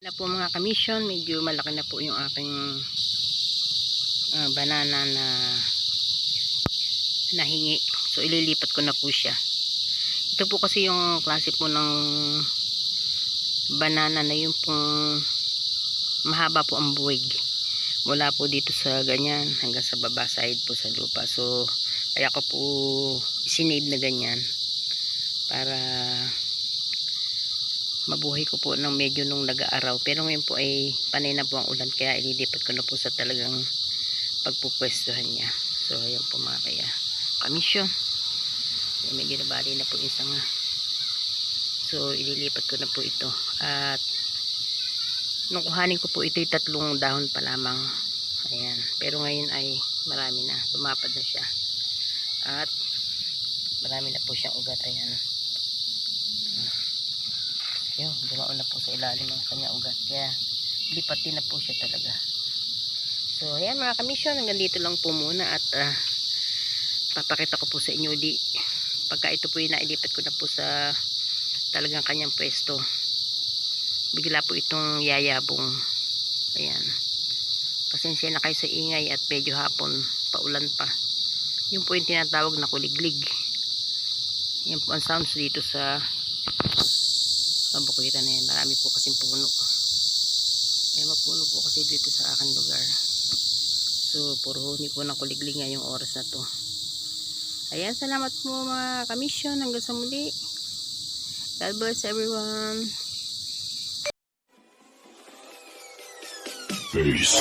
na po mga kamisyon, medyo malaki na po yung aking ah, banana na nahingi. So ililipat ko na po siya. Ito po kasi yung klase po ng banana na yung pong mahaba po ang buwig. Mula po dito sa ganyan hanggang sa baba side po sa lupa. So kaya ko po sinave na ganyan para mabuhay ko po ng medyo nung nag-aaraw. Pero ngayon po ay panay na po ang ulan kaya ililipat ko na po sa talagang pagpupwestuhan niya. So ayan po mga kaya. Kamisyon. Ayan, medyo nabali na po sanga. So ililipat ko na po ito. At nung kuhanin ko po ito tatlong dahon pa lamang. Ayan. Pero ngayon ay marami na. Lumapad na siya. At marami na po siyang ugat. Ayan yun, dumaon na po sa ilalim ng kanya ugat. Kaya, lipatin na po siya talaga. So, ayan mga kamisyon, hanggang dito lang po muna at ah, papakita ko po sa inyo di pagka ito po yung nailipat ko na po sa talagang kanyang pwesto. Bigla po itong yayabong. Ayan. Pasensya na kayo sa ingay at medyo hapon, paulan pa. Yun po yung tinatawag na kuliglig. Yan po ang sounds dito sa kabukitan na. Marami po kasing puno. Kaya mapuno po kasi dito sa akin lugar. So, puro huni po ng kuliglig ngayong oras na to. Ayan, salamat po mga kamisyon. Hanggang sa muli. God bless everyone. Peace.